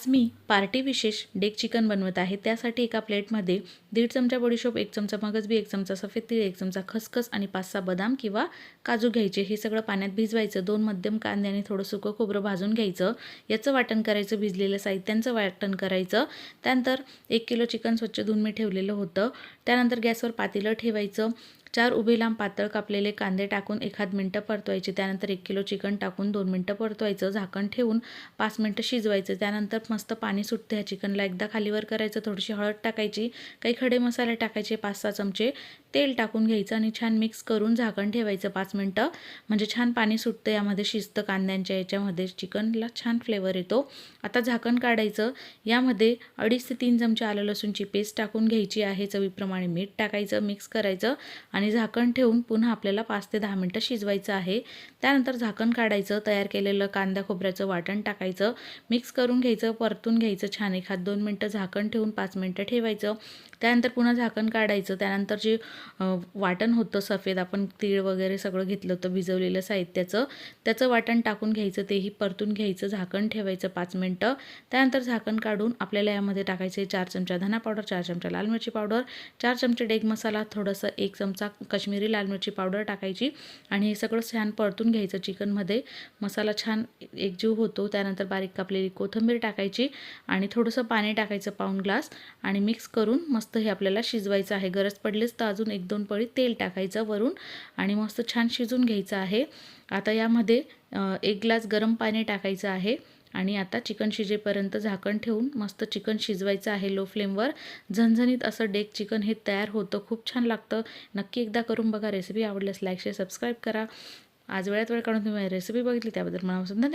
आज मी पार्टी विशेष डेक चिकन बनवत आहे. त्यासाठी एका प्लेटमध्ये दीड चमचा बडीशोप एक चमचा मगजबी एक चमचा सफेद तीळ एक चमचा खसखस आणि पाच सहा बदाम किंवा काजू घ्यायचे. हे सगळं पाण्यात भिजवायचं. दोन मध्यम कांद्याने थोडं सुकं खोबरं भाजून घ्यायचं. याचं वाटण करायचं भिजलेलं साहित्यांचं वाटण करायचं. त्यानंतर एक किलो चिकन स्वच्छ धुवून मी ठेवलेलं होतं. त्यानंतर गॅसवर पातेलं ठेवायचं. चार उभे लांब पातळ कापलेले कांदे टाकून एखाद मिनटं परतवायचे. त्यानंतर एक किलो चिकन टाकून दोन मिनटं परतवायचं. झाकण ठेवून पाच मिनटं शिजवायचं. त्यानंतर मस्त पाणी सुटते ह्या चिकनला. एकदा खालीवर करायचं थोडीशी हळद टाकायची काही खडे मसाले टाकायचे पाच सहा चमचे तेल टाकून घ्यायचं आणि छान मिक्स करून झाकण ठेवायचं पाच मिनटं. म्हणजे छान पाणी सुटतं यामध्ये शिजतं कांद्यांच्या याच्यामध्ये. चिकनला छान फ्लेवर येतो. आता झाकण काढायचं. यामध्ये अडीच ते तीन चमचे आलं लसूणची पेस्ट टाकून घ्यायची आहे. चवीप्रमाणे मीठ टाकायचं मिक्स करायचं आणि आणि झाकण ठेवून पुन्हा आपल्याला पाच ते दहा मिनटं शिजवायचं आहे. त्यानंतर झाकण काढायचं तयार केलेलं कांदा खोबऱ्याचं वाटण टाकायचं मिक्स करून घ्यायचं परतून घ्यायचं छान एखाद दोन मिनटं झाकण ठेवून पाच मिनटं ठेवायचं. त्यानंतर पुन्हा झाकण काढायचं. त्यानंतर जे वाटण होतं सफेद आपण तीळ वगैरे सगळं घेतलं होतं भिजवलेलं साहित्याचं त्याचं वाटण टाकून घ्यायचं तेही परतून घ्यायचं झाकण ठेवायचं पाच मिनटं. त्यानंतर झाकण काढून आपल्याला यामध्ये टाकायचे चार चमचा धना पावडर चार चमचा लाल मिरची पावडर चार चमचे डेग मसाला थोडंसं एक चमचा कश्मीरी लाल मिरची पावडर टाकायची आणि हे सगळं छान परतून घ्यायचं चिकनमध्ये. मसाला छान एकजीव होतो. त्यानंतर बारीक कापलेली कोथिंबीर टाकायची आणि थोडंसं पाणी टाकायचं पाऊण ग्लास आणि मिक्स करून मस्त हे आपल्याला शिजवायचं आहे. गरज पडलीच तर अजून एक दोन पळी तेल टाकायचं वरून आणि मस्त छान शिजून घ्यायचं आहे. आता यामध्ये एक ग्लास गरम पाणी टाकायचं आहे. आणि आता चिकन शिजेपर्यंत झाकण ठेवून मस्त चिकन शिजवायचं आहे लो फ्लेमवर. झणझणीत असं डेक चिकन हे तयार होतं खूप छान लागतं. नक्की एकदा करून बघा रेसिपी आवडल्यास लाईक शेअर सबस्क्राईब करा. आज वेळात वेळ काढून तुम्ही रेसिपी बघितली त्याबद्दल मनापासून धन्यवाद.